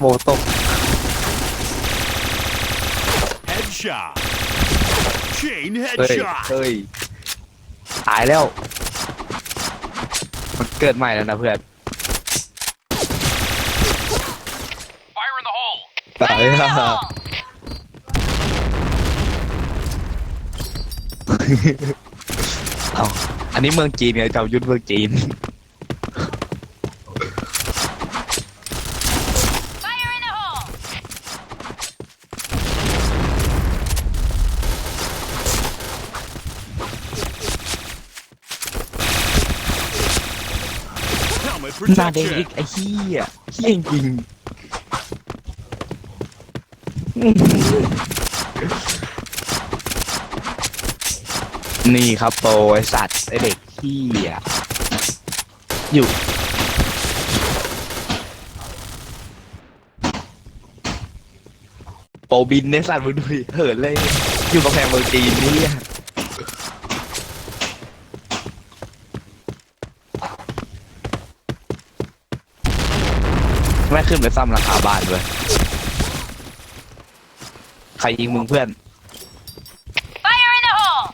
โมตก Headshot. Chain เฮ้ย headshot. เฮ้ยตายแล้ว มันเกิดใหม่แล้วนะเพื่อน Fire in the hole. ตายแล้ว เอาอันนี้เมืองจีนไงเจ้ายุทธเมืองจีน Fire in the hole! หน้าเด็กอีกไอ้เหี้ยเหี้ยจริงนี่ครับโปรไอสัตว์ไอเด็กเหี้ยอยู่โปรบินในสัตว์มึงดูดิเหินเลย อยู่กำแพงเมืองจีนนี่ยแม่ ขึ้นไปซ้ำราคาบ้านเลยใครยิงมึงเพื่อน Fire in the hole!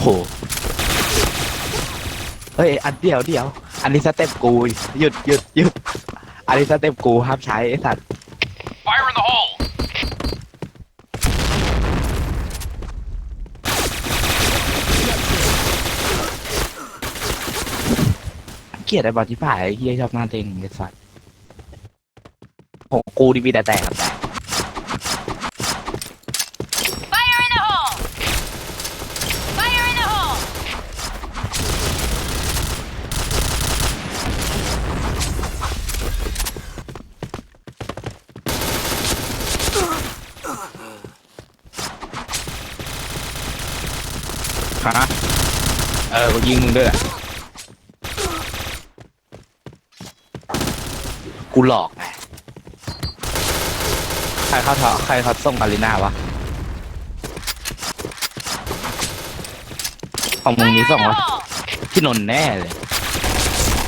โหเฮ้ย อันเดียวเดียว อันนี้สเต็ปกูหยุดหยุดหยุด อันนี้สเต็ปกูห้ามใช้ไอ้สัตว์ Fire in the hole. เกลียดไอ้บอลที่ผ่ายไอ้เฮียชอบหน้าเต็งไอ้สัตว์ของกูดีมีแต่แตกกับแตก Fire in the hole! Fire in the hole! ฮะเออกูยิงมึงด้วยอะ กูหลอกไงใครเขาเถาะใครเขาส่งอารีนาวะของมึง Fire มี in ส่ง the วะ hole! พี่นนท์แน่เลย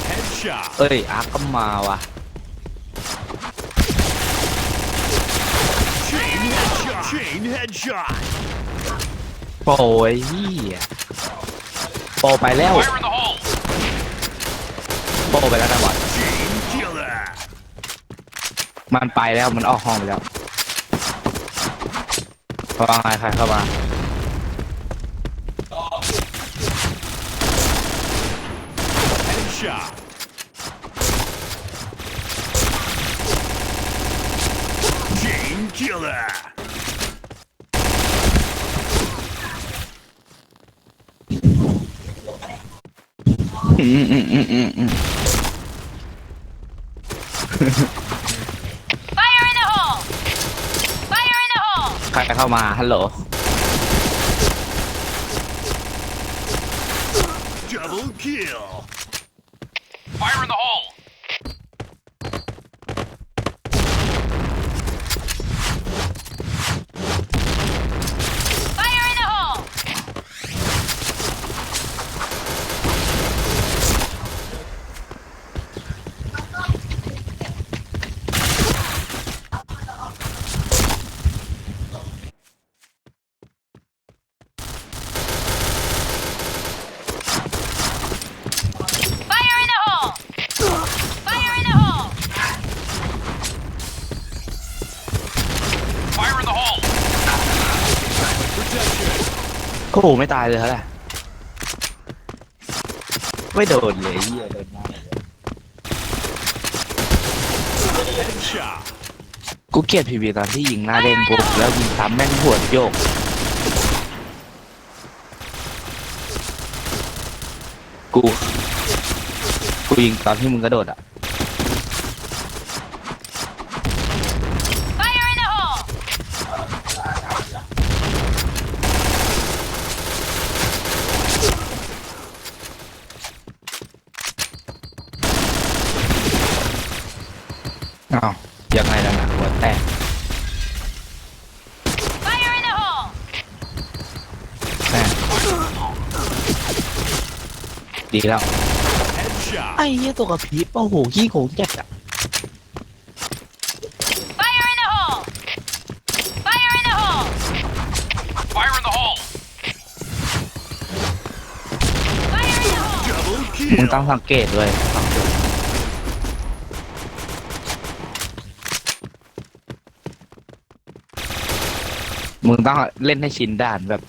Headshot. เอ้ยอาร์คก็มาวะ Chain headshot. Chain headshot. โปรไอ้เหี้ยโปรไปแล้ว Fire in the hole. โปรไปแล้วนะบอล Chain killer. มันไปแล้วมันออกห้องไปแล้วว่าไงใครเข้ามา Headshot. Chain killer. อืมอืมอืมอืมอืม Fire in the hole! Fire in the hole! ใครเข้ามา ฮัลโหล Double kill. Fire in the hole. Fire in the hole! 'Fire in the hole! Fire in the hole! Fire in the hole. Protection. โอ้โหไม่ตายเลยเหรอไม่โดนเลยเหี้ยโดนมาก Headshot. กูเกลียดพีบีตอนที่ยิงหน้าเด้งกูแล้วยิงซ้ำแม่งหัวโยก กู กูยิงตอนที่มึงกระโดดอะ Fire in the hole! อ้าวยังไงล่ะนะหัวแตก Fire in the hole! แม่ดีแล้ว Headshot. ไอ้เหี้ยตัวกระพริบโอ้โหขี้โขงจัดอะ Fire in the hole! Fire in the hole! Fire in the hole. Fire in the hole! Double มึง kill. ต้องสังเกตเลย มึงต้องเล่นให้ชินด่านแบบ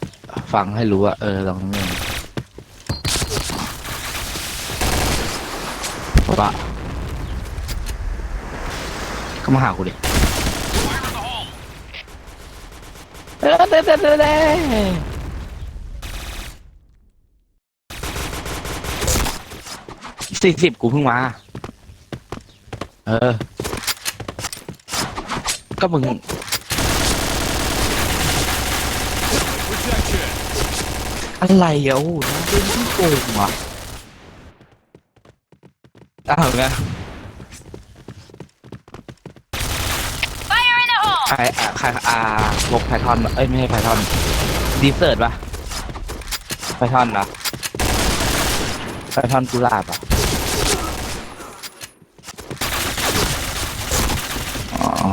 ฟังให้รู้ว่าเออลองนี่ปะก็มาหากูดิเออเด้เด้เด้เด้สี่สิบกูเพิ่งมา เออ ก็มึง อะไรอะโอ้โหน่าเล่นที่โกงว่ะอ้าวไง Fire in the hole! ใครอะใครอ่าพวกไพทอนเอ้ยไม่ใช่ไพทอนดีเซิร์ตปะไพทอนปะไพทอนกุหลาบปะอ๋อ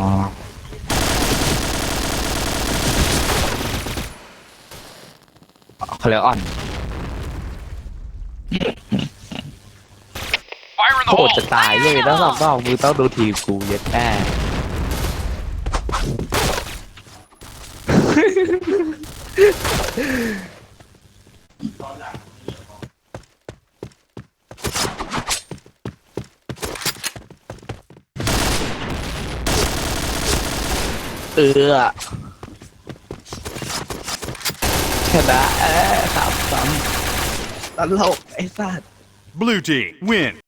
เขาเรียกอ่อน Fire in the โคตร hole. จะตายเลยแล้วสองดอกมือต้องดูทีมกูเย็ดแน่ เออ ชนะเออสามสามตลกไอ้สัส Blue team win.